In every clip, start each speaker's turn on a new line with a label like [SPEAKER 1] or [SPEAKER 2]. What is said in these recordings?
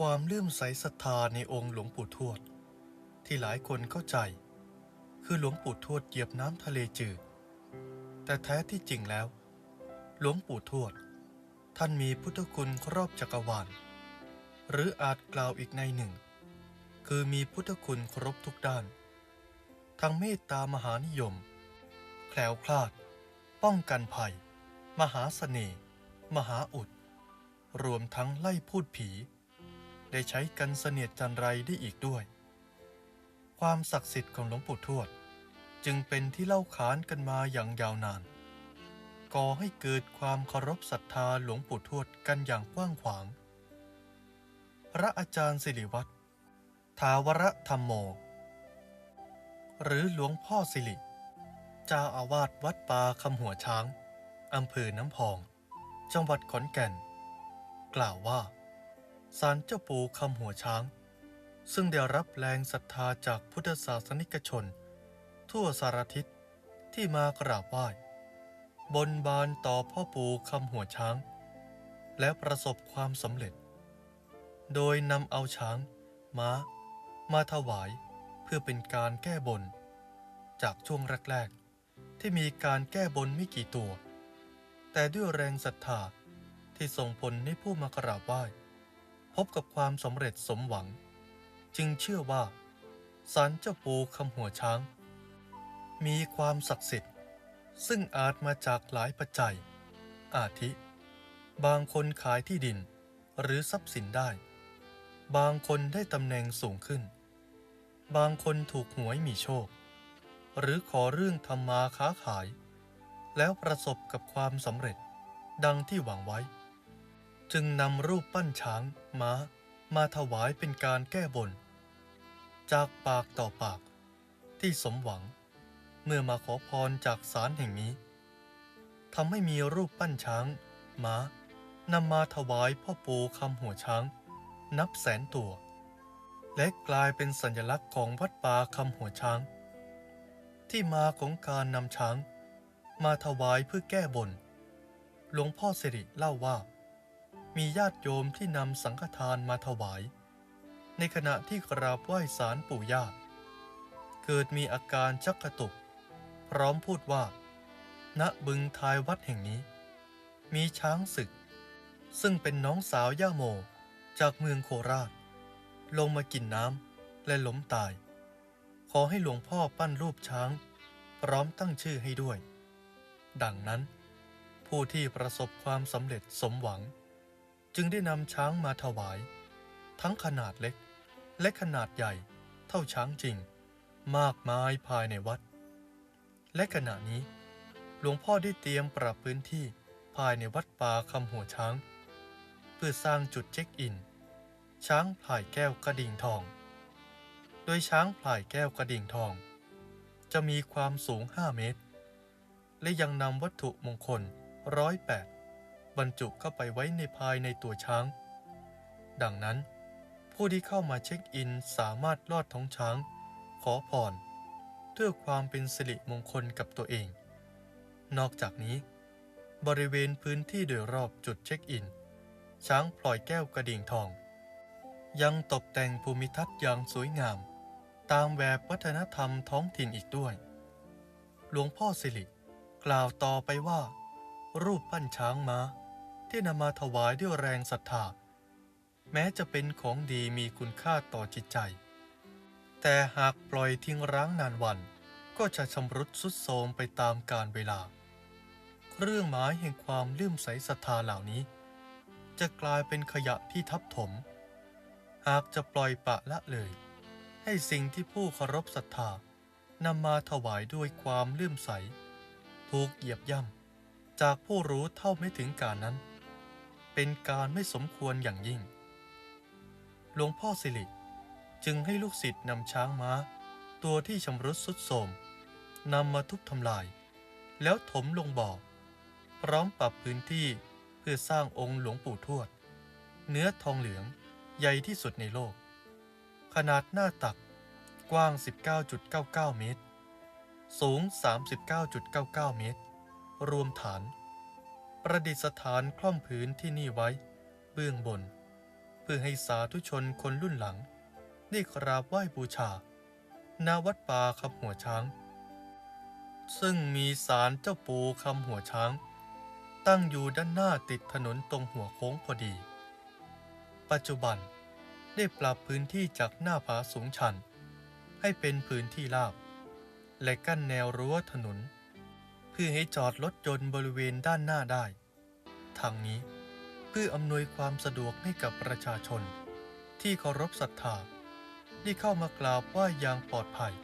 [SPEAKER 1] ความเลื่อมใสศรัทธาในองค์หลวงปู่ทวด ที่หลายคนเข้าใจ คือหลวงปู่ทวดเหยียบน้ำทะเลจืด แต่แท้ที่จริงแล้ว หลวงปู่ทวด ท่านมีพุทธคุณครอบจักรวาล หรืออาจกล่าวอีกในหนึ่ง คือมีพุทธคุณครบทุกด้าน ทั้งเมตตามหานิยม แคล้วคลาด ป้องกันภัย มหาเสน่ห์ มหาอุด รวมทั้งไล่พูดผี ได้ใช้กันเสนียดจันไรได้อีกด้วย ความศักดิ์สิทธิ์ของหลวงปู่ทวด จึงเป็นที่เล่าขานกันมาอย่างยาวนาน ก่อให้เกิดความเคารพศรัทธาหลวงปู่ทวดกันอย่างกว้างขวาง พระอาจารย์สิริวัตรทาวรธรรมโม หรือหลวงพ่อสิริเจ้าอาวาสวัดป่าคำหัวช้างอำเภอน้ำพอง จังหวัดขอนแก่น กล่าวว่า ศาลเจ้าปู่คำหัวช้าง ซึ่งได้รับแรงศรัทธาจากพุทธศาสนิกชน ทั่วสารทิศที่มากราบไหว้ บนบานต่อพ่อปู่คำหัวช้าง และประสบความสำเร็จ โดยนำเอาช้าง ม้า มาถวายเพื่อเป็นการแก้บน จากช่วงแรกๆ ที่มีการแก้บนไม่กี่ตัว แต่ด้วยแรงศรัทธาที่ส่งผลให้ผู้มากราบไหว้ พบกับความสำเร็จสมหวัง จึงเชื่อว่าศาลเจ้าปูคำหัวช้าง มีความศักดิ์สิทธิ์ ซึ่งอาจมาจากหลายปัจจัย อาทิ บางคนขายที่ดินหรือทรัพย์สินได้ บางคนได้ตำแหน่งสูงขึ้น บางคนถูกหวยมีโชค หรือขอเรื่องทำมาค้าขาย แล้วประสบกับความสำเร็จดังที่หวังไว้ จึงนำรูปปั้นช้างม้า มาถวายเป็นการแก้บน จากปากต่อปากที่สมหวัง เมื่อมาขอพรจากศาลแห่งนี้ทำให้มีรูปปั้นช้างม้านำมาถวายพ่อปู่คำหัวช้าง นับแสนตัว และกลายเป็นสัญลักษณ์ของวัดป่าคำหัวช้าง ที่มาของการนำช้าง มาถวายเพื่อแก้บน หลวงพ่อสิริเล่าว่า มีญาติโยมที่นำสังฆทานมาถวาย ในขณะที่กราบไหว้ศาลปู่ย่า เกิดมีอาการชักกระตุก พร้อมพูดว่า ณบึงทายวัดแห่งนี้ มีช้างศึก ซึ่งเป็นน้องสาวย่าโมจากเมืองโคราช ลงมากินน้ำและล้มตาย ขอให้หลวงพ่อปั้นรูปช้าง พร้อมตั้งชื่อให้ด้วย ดังนั้น ผู้ที่ประสบความสำเร็จสมหวัง จึงได้นำช้างมาถวาย ทั้งขนาดเล็ก และขนาดใหญ่ เท่าช้างจริง มากมายภายในวัด และขณะนี้ หลวงพ่อได้เตรียมปรับพื้นที่ภายในวัดป่าคำหัวช้าง เพื่อสร้างจุดเช็คอิน ช้างพลายแก้วกระดิ่งทอง โดยช้างพลายแก้วกระดิ่งทอง จะมีความสูง 5 เมตร และยังนำวัตถุมงคลร้อยแปด บรรจุเข้าไปไว้ในภายในตัวช้าง ดังนั้น ผู้ที่เข้ามาเช็คอินสามารถลอดท้องช้าง ขอพรเพื่อความเป็นสิริมงคลกับตัวเอง นอกจากนี้ บริเวณพื้นที่โดยรอบจุดเช็คอิน ช้างพลอยแก้วกระดิ่งทอง ยังตกแต่งภูมิทัศน์อย่างสวยงาม ตามแบบวัฒนธรรมท้องถิ่นอีกด้วย หลวงพ่อสิริกล่าวต่อไปว่า รูปปั้นช้างม้า ที่นำมาถวายด้วยแรงศรัทธา แม้จะเป็นของดีมีคุณค่าต่อจิตใจ แต่หากปล่อยทิ้งร้างนานวัน ก็จะชำรุดสุดโทรมไปตามกาลเวลา เครื่องหมายแห่งความเลื่อมใสศรัทธาเหล่านี้ จะกลายเป็นขยะที่ทับถม หากจะปล่อยปะละเลย ให้สิ่งที่ผู้เคารพศรัทธานำมาถวายด้วยความเลื่อมใส ถูกเหยียบย่ำจากผู้รู้เท่าไม่ถึงการนั้น เป็นการไม่สมควรอย่างยิ่ง หลวงพ่อสิริจึงให้ลูกศิษย์นำช้างม้า ตัวที่ชำรุดสุดโทรมนำมาทุบทำลาย แล้วถมลงบ่อ พร้อมปรับพื้นที่เพื่อสร้างองค์หลวงปู่ทวด เนื้อทองเหลืองใหญ่ที่สุดในโลก ขนาดหน้าตักกว้าง 19.99 เมตร สูง 39.99 เมตร รวมฐาน ประดิษฐานคล่อมพื้นที่นี่ไว้ เบื้องบน เพื่อให้สาธุชนคนรุ่นหลัง ได้กราบไหว้บูชาณวัดป่าคำหัวช้าง ซึ่งมีศาลเจ้าปู่คำหัวช้าง ตั้งอยู่ด้านหน้าติดถนนตรงหัวโค้งพอดี ปัจจุบันได้ปรับพื้นที่จากหน้าผาสูงชัน ให้เป็นพื้นที่ราบ และกั้นแนวรั้วถนน เพื่อให้จอดรถยนต์บริเวณด้านหน้าได้ทางนี้เพื่ออำนวยความสะดวกให้กับประชาชน ที่เคารพศรัทธาได้เข้ามากราบไหว้อย่างปลอดภัย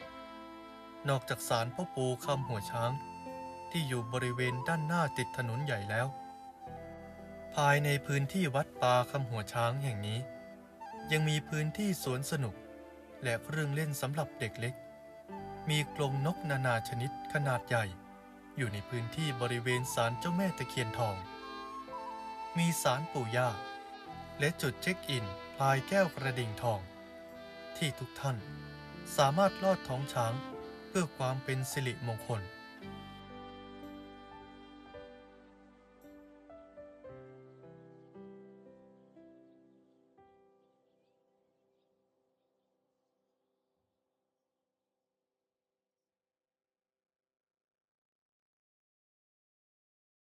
[SPEAKER 1] นอกจากศาลพ่อปู่คำหัวช้าง ที่อยู่บริเวณด้านหน้าติดถนนใหญ่แล้ว ภายในพื้นที่วัดป่าคำหัวช้างแห่งนี้ ยังมีพื้นที่สวนสนุก และเครื่องเล่นสำหรับเด็กเล็ก มีกรงนกนานาชนิดขนาดใหญ่ อยู่ในพื้นที่บริเวณศาลเจ้าแม่ตะเคียนทอง มีศาลปู่ย่า และจุดเช็คอินพลายแก้วกระดิ่งทอง ที่ทุกท่านสามารถลอดท้องช้างเพื่อความเป็นสิริมงคล